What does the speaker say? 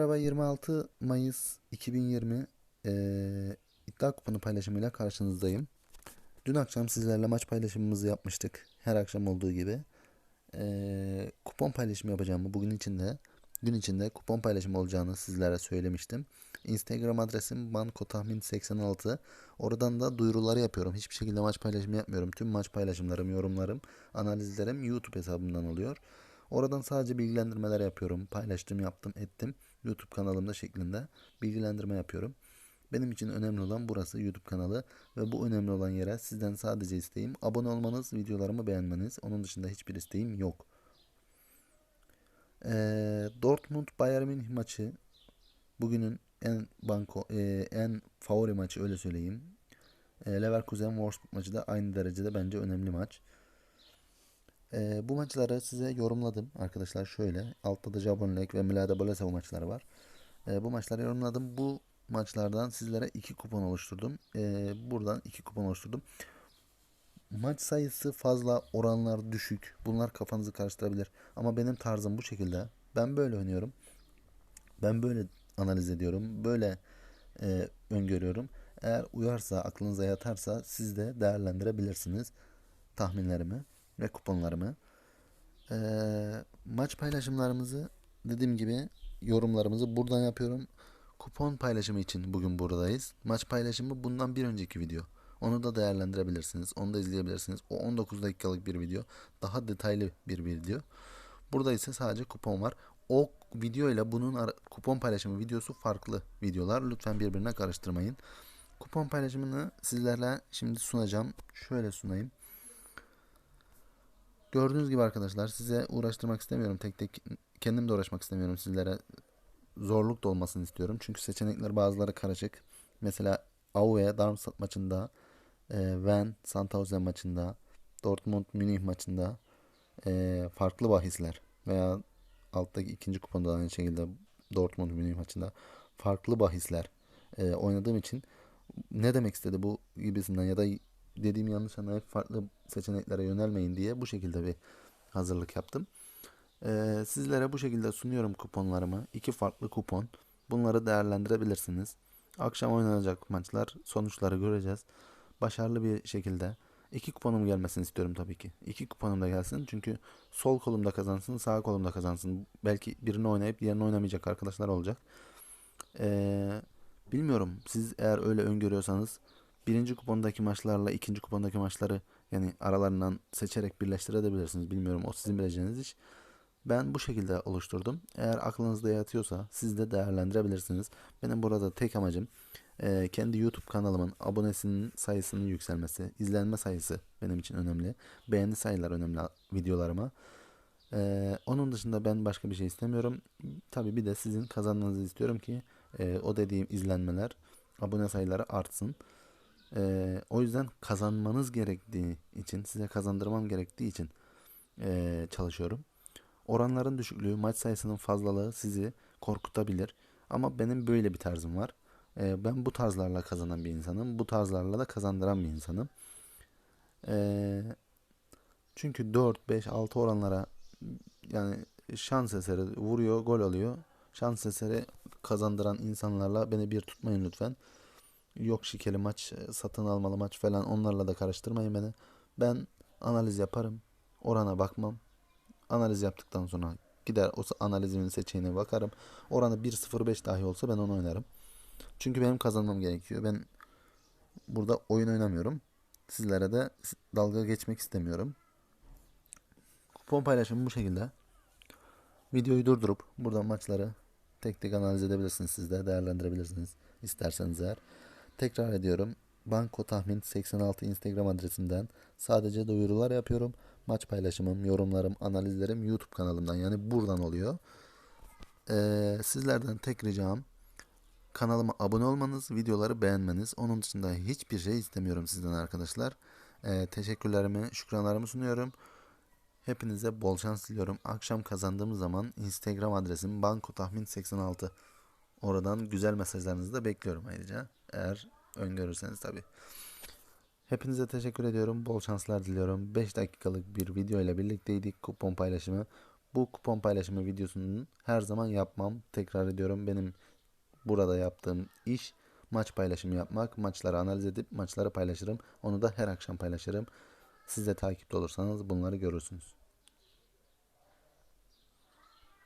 Merhaba 26 Mayıs 2020 eee iddia kuponu paylaşımıyla karşınızdayım. Dün akşam sizlerle maç paylaşımımızı yapmıştık. Her akşam olduğu gibi. Eee, kupon paylaşımı yapacağımı bugün içinde gün içinde kupon paylaşımı olacağını sizlere söylemiştim. Instagram adresim bankotahmin86. Oradan da duyuruları yapıyorum. Hiçbir şekilde maç paylaşımı yapmıyorum. Tüm maç paylaşımlarım, yorumlarım, analizlerim YouTube hesabımdan oluyor. Oradan sadece bilgilendirmeler yapıyorum. Paylaştım, yaptım, ettim. YouTube kanalımda şeklinde bilgilendirme yapıyorum. Benim için önemli olan burası YouTube kanalı ve bu önemli olan yere sizden sadece isteğim abone olmanız, videolarımı beğenmeniz. Onun dışında hiçbir isteğim yok. Ee, Dortmund Bayern Münih maçı bugünün en banko e, en favori maçı öyle söyleyeyim. E, Leverkusen Wolfsburg maçı da aynı derecede bence önemli maç. E, bu maçları size yorumladım arkadaşlar şöyle. Altta da Jabonlek ve Milada Boleslav maçları var. E, bu maçları yorumladım. Bu maçlardan sizlere iki kupon oluşturdum. E, buradan iki kupon oluşturdum. Maç sayısı fazla, oranlar düşük. Bunlar kafanızı karıştırabilir. Ama benim tarzım bu şekilde. Ben böyle oynuyorum. Ben böyle analiz ediyorum. Böyle e, öngörüyorum. Eğer uyarsa, aklınıza yatarsa siz de değerlendirebilirsiniz tahminlerimi ve kuponlarımı. E, maç paylaşımlarımızı dediğim gibi yorumlarımızı buradan yapıyorum. Kupon paylaşımı için bugün buradayız. Maç paylaşımı bundan bir önceki video. Onu da değerlendirebilirsiniz. Onu da izleyebilirsiniz. O 19 dakikalık bir video. Daha detaylı bir video. Burada ise sadece kupon var. O video ile bunun kupon paylaşımı videosu farklı videolar. Lütfen birbirine karıştırmayın. Kupon paylaşımını sizlerle şimdi sunacağım. Şöyle sunayım. Gördüğünüz gibi arkadaşlar size uğraştırmak istemiyorum. Tek tek kendim de uğraşmak istemiyorum. Sizlere zorluk da olmasını istiyorum. Çünkü seçenekler bazıları karışık. Mesela Aue Darmstadt maçında, e, Van Sandhausen maçında, Dortmund Münih maçında e, farklı bahisler veya alttaki ikinci kuponda da aynı şekilde Dortmund Münih maçında farklı bahisler e, oynadığım için ne demek istedi bu gibisinden ya da dediğim yanlış anlayıp farklı seçeneklere yönelmeyin diye bu şekilde bir hazırlık yaptım. Ee, sizlere bu şekilde sunuyorum kuponlarımı. İki farklı kupon. Bunları değerlendirebilirsiniz. Akşam oynanacak maçlar sonuçları göreceğiz. Başarılı bir şekilde iki kuponum gelmesini istiyorum tabii ki. İki kuponum da gelsin. Çünkü sol kolumda kazansın, sağ kolumda kazansın. Belki birini oynayıp diğerini oynamayacak arkadaşlar olacak. Ee, bilmiyorum. Siz eğer öyle öngörüyorsanız birinci kupondaki maçlarla ikinci kupondaki maçları yani aralarından seçerek birleştirebilirsiniz. Bilmiyorum o sizin bileceğiniz iş. Ben bu şekilde oluşturdum. Eğer aklınızda yatıyorsa siz de değerlendirebilirsiniz. Benim burada tek amacım e, kendi YouTube kanalımın abonesinin sayısının yükselmesi. izlenme sayısı benim için önemli. Beğeni sayılar önemli videolarıma. E, onun dışında ben başka bir şey istemiyorum. Tabii bir de sizin kazanmanızı istiyorum ki e, o dediğim izlenmeler, abone sayıları artsın. E, o yüzden kazanmanız gerektiği için, size kazandırmam gerektiği için e, çalışıyorum. Oranların düşüklüğü, maç sayısının fazlalığı sizi korkutabilir. Ama benim böyle bir tarzım var. Ee, ben bu tarzlarla kazanan bir insanım. Bu tarzlarla da kazandıran bir insanım. Ee, çünkü 4, 5, 6 oranlara yani şans eseri vuruyor, gol alıyor. Şans eseri kazandıran insanlarla beni bir tutmayın lütfen. Yok şikeli maç, satın almalı maç falan onlarla da karıştırmayın beni. Ben analiz yaparım. Orana bakmam. Analiz yaptıktan sonra gider o analizimin seçeneğine bakarım. Oranı 1.05 dahi olsa ben onu oynarım. Çünkü benim kazanmam gerekiyor. Ben burada oyun oynamıyorum. Sizlere de dalga geçmek istemiyorum. Kupon paylaşımı bu şekilde. Videoyu durdurup buradan maçları tek tek analiz edebilirsiniz siz de değerlendirebilirsiniz isterseniz eğer. Tekrar ediyorum. Banko Tahmin 86 Instagram adresinden sadece duyurular yapıyorum. Maç paylaşımım, yorumlarım, analizlerim YouTube kanalımdan yani buradan oluyor. Ee, sizlerden tek ricam kanalıma abone olmanız, videoları beğenmeniz. Onun dışında hiçbir şey istemiyorum sizden arkadaşlar. Ee, teşekkürlerimi, şükranlarımı sunuyorum. Hepinize bol şans diliyorum. Akşam kazandığım zaman Instagram adresim banko tahmin 86. Oradan güzel mesajlarınızı da bekliyorum ayrıca. Eğer öngörürseniz tabii. Hepinize teşekkür ediyorum. Bol şanslar diliyorum. 5 dakikalık bir video ile birlikteydik. Kupon paylaşımı. bu kupon paylaşımı videosunun her zaman yapmam. Tekrar ediyorum benim burada yaptığım iş maç paylaşımı yapmak. Maçları analiz edip maçları paylaşırım. Onu da her akşam paylaşırım. Siz de takipte olursanız bunları görürsünüz.